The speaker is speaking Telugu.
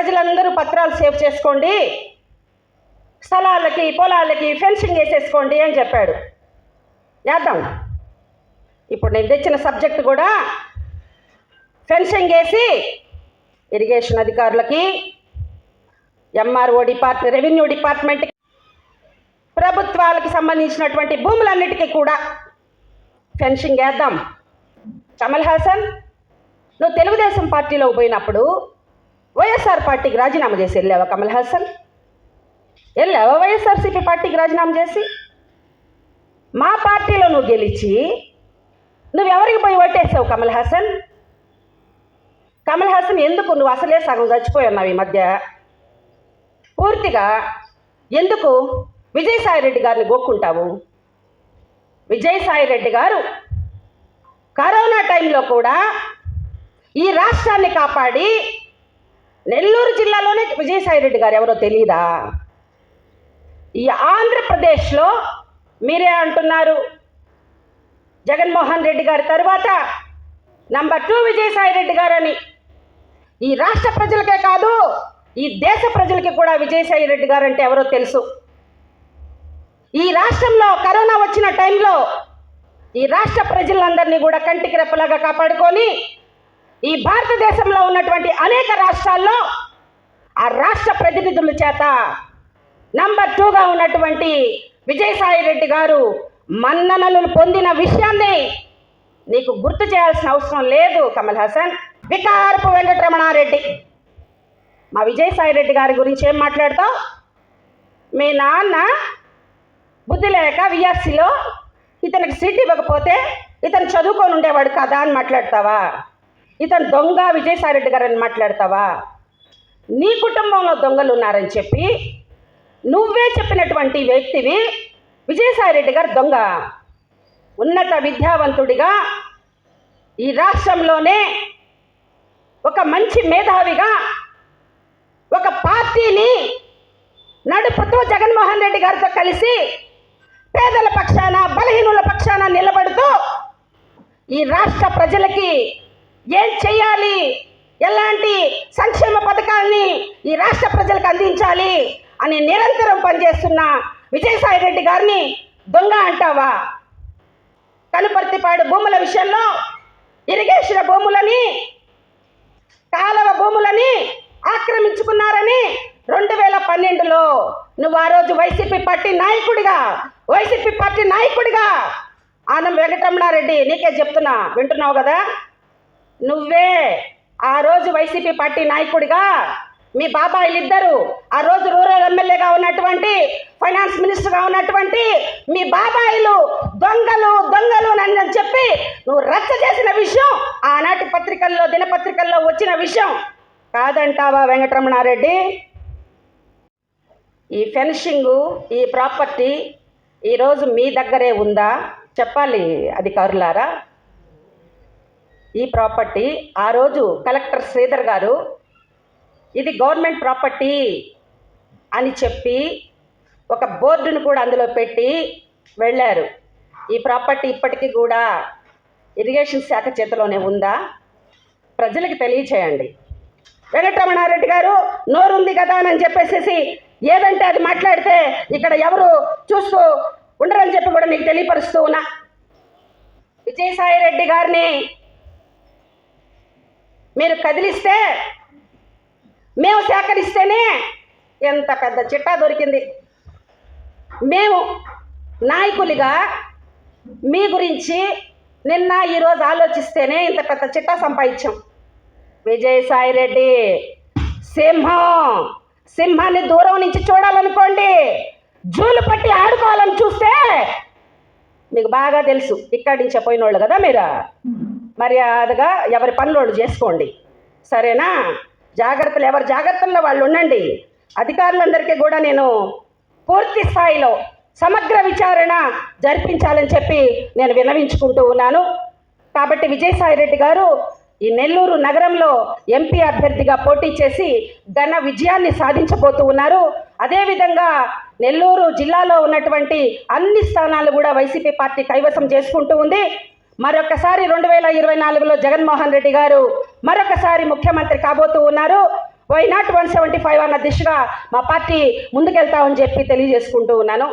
ప్రజలందరూ పత్రాలు సేవ్ చేసుకోండి. స్థలాలకి పొలాలకి ఫెన్సింగ్ వేసేసుకోండి అని చెప్పాడు. వేద్దాం. ఇప్పుడు నేను తెచ్చిన సబ్జెక్ట్ కూడా ఫెన్సింగ్ వేసి ఇరిగేషన్ అధికారులకి ఎంఆర్ఓ డిపార్ట్మెంట్ రెవెన్యూ డిపార్ట్మెంట్ ప్రభుత్వాలకు సంబంధించినటువంటి భూములన్నిటికీ కూడా ఫెన్సింగ్ వేద్దాం. కమల్ హాసన్ నువ్వు తెలుగుదేశం పార్టీలో పోయినప్పుడు వైఎస్ఆర్ పార్టీకి రాజీనామా చేసి వెళ్ళావా కమల్ హాసన్? వెళ్ళావా వైఎస్ఆర్సీపీ పార్టీకి రాజీనామా చేసి? మా పార్టీలో నువ్వు గెలిచి నువ్వెవరికి పోయి ఓటేసావు కమల్ హాసన్? కమల్ హాసన్ ఎందుకు నువ్వు అసలే సగం చచ్చిపోయి ఉన్నావు ఈ మధ్య? పూర్తిగా ఎందుకు విజయసాయి రెడ్డి గారిని గోక్కుంటావు? విజయసాయి రెడ్డి గారు కరోనా టైంలో కూడా ఈ రాష్ట్రాన్ని కాపాడి నెల్లూరు జిల్లాలోనే విజయసాయి రెడ్డి గారు ఎవరో తెలియదా ఈ ఆంధ్రప్రదేశ్లో మీరే అంటున్నారు. జగన్మోహన్ రెడ్డి గారి తర్వాత నంబర్ టూ విజయసాయి రెడ్డి గారని. ఈ రాష్ట్ర ప్రజలకే కాదు ఈ దేశ ప్రజలకి కూడా విజయసాయి రెడ్డి గారు అంటే ఎవరో తెలుసు. ఈ రాష్ట్రంలో కరోనా వచ్చిన టైంలో ఈ రాష్ట్ర ప్రజలందరినీ కూడా కంటికి రెప్పలాగా కాపాడుకొని ఈ భారతదేశంలో ఉన్నటువంటి అనేక రాష్ట్రాల్లో ఆ రాష్ట్ర ప్రతినిధుల చేత నంబర్ టూగా ఉన్నటువంటి విజయసాయి రెడ్డి గారు మన్ననలు పొందిన విషయాన్ని నీకు గుర్తు చేయాల్సిన అవసరం లేదు కమల్ హాసన్. వికారపు వెంకటరమణారెడ్డి. మా విజయసాయి రెడ్డి గారి గురించి ఏం మాట్లాడతావు? మీ నాన్న బుద్ధి లేక విఆర్సీలో ఇతనికి సీట్ ఇవ్వకపోతే ఇతను చదువుకొని ఉండేవాడు కదా అని మాట్లాడతావా? ఇతను దొంగ విజయసాయి రెడ్డి గారు అని మాట్లాడతావా? నీ కుటుంబంలో దొంగలు ఉన్నారని చెప్పి నువ్వే చెప్పినటువంటి వ్యక్తివి విజయసాయి రెడ్డి గారు దొంగ. ఉన్నత విద్యావంతుడిగా ఈ రాష్ట్రంలోనే ఒక మంచి మేధావిగా ఒక పార్టీని నడుపుతూ జగన్మోహన్ రెడ్డి గారితో కలిసి పేదల పక్షాన బలహీనుల పక్షాన నిలబడుతూ ఈ రాష్ట్ర ప్రజలకి ఏం చేయాలి ఎలాంటి సంక్షేమ పథకాల్ని ఈ రాష్ట్ర ప్రజలకు అందించాలి అని నిరంతరం పనిచేస్తున్న విజయసాయి రెడ్డి గారిని దొంగ అంటావా? కనుపర్తిపాడు భూముల విషయంలో ఇరిగేషన్ భూములని కాలవ భూములని ఆక్రమించుకున్నారని రెండు వేల పన్నెండులో నువ్వు ఆ రోజు వైసీపీ పార్టీ నాయకుడిగా వైసీపీ పార్టీ నాయకుడిగా ఆనం వెంకటరమణారెడ్డి నీకే చెప్తున్నా వింటున్నావు కదా? నువ్వే ఆ రోజు వైసీపీ పార్టీ నాయకుడిగా మీ బాబాయిలు ఇద్దరు ఆ రోజు రూరల్ ఎమ్మెల్యేగా ఉన్నటువంటి ఫైనాన్స్ మినిస్టర్గా ఉన్నటువంటి మీ బాబాయిలు దొంగలు దొంగలు అని చెప్పి నువ్వు రచ్చ చేసిన విషయం ఆనాటి పత్రికల్లో దినపత్రికల్లో వచ్చిన విషయం కాదంటావా వెంకటరమణారెడ్డి? ఈ ఫెన్షింగు ఈ ప్రాపర్టీ ఈరోజు మీ దగ్గరే ఉందా? చెప్పాలి అధికారులారా. ఈ ప్రాపర్టీ ఆ రోజు కలెక్టర్ శ్రీధర్ గారు ఇది గవర్నమెంట్ ప్రాపర్టీ అని చెప్పి ఒక బోర్డును కూడా అందులో పెట్టి వెళ్ళారు. ఈ ప్రాపర్టీ ఇప్పటికీ కూడా ఇరిగేషన్ శాఖ చేతిలోనే ఉందా? ప్రజలకు తెలియచేయండి. వెంకటరమణారెడ్డి గారు నోరుంది కదా అని చెప్పేసి ఏదంటే అది మాట్లాడితే ఇక్కడ ఎవరు చూస్తూ ఉండరని చెప్పి కూడా నీకు తెలియపరుస్తూ ఉన్నా. విజయసాయి రెడ్డి గారిని మీరు కదిలిస్తే మేము సేకరిస్తేనే ఎంత పెద్ద చిట్టా దొరికింది. మేము నాయకులుగా మీ గురించి నిన్న ఈరోజు ఆలోచిస్తేనే ఇంత పెద్ద చిట్టా సంపాదించాం. విజయసాయి రెడ్డి సింహం సింహాన్ని దూరం నుంచి చూడాలనుకోండి జూలు పట్టి ఆడుకోవాలని చూస్తే మీకు బాగా తెలుసు. ఇక్కడి నుంచే పోయినోళ్ళు కదా మీరు. మర్యాదగా ఎవరి పనులోళ్ళు చేసుకోండి. సరేనా? జాగ్రత్తలు ఎవరి జాగ్రత్తల్లో వాళ్ళు ఉండండి. అధికారులందరికీ కూడా నేను పూర్తి స్థాయిలో సమగ్ర విచారణ జరిపించాలని చెప్పి నేను విన్నవించుకుంటూ ఉన్నాను. కాబట్టి విజయసాయి రెడ్డి గారు ఈ నెల్లూరు నగరంలో ఎంపీ అభ్యర్థిగా పోటీ చేసి ఘన విజయాన్ని సాధించబోతూ ఉన్నారు. అదేవిధంగా నెల్లూరు జిల్లాలో ఉన్నటువంటి అన్ని స్థానాలు కూడా వైసీపీ పార్టీ కైవసం చేసుకుంటూ ఉంది. మరొకసారి రెండు వేల ఇరవై నాలుగులో జగన్మోహన్ రెడ్డి గారు మరొకసారి ముఖ్యమంత్రి కాబోతూ ఉన్నారు. Why not one seventy five అన్న దిశగా మా పార్టీ ముందుకెళ్తామని చెప్పి తెలియజేసుకుంటూ ఉన్నాను.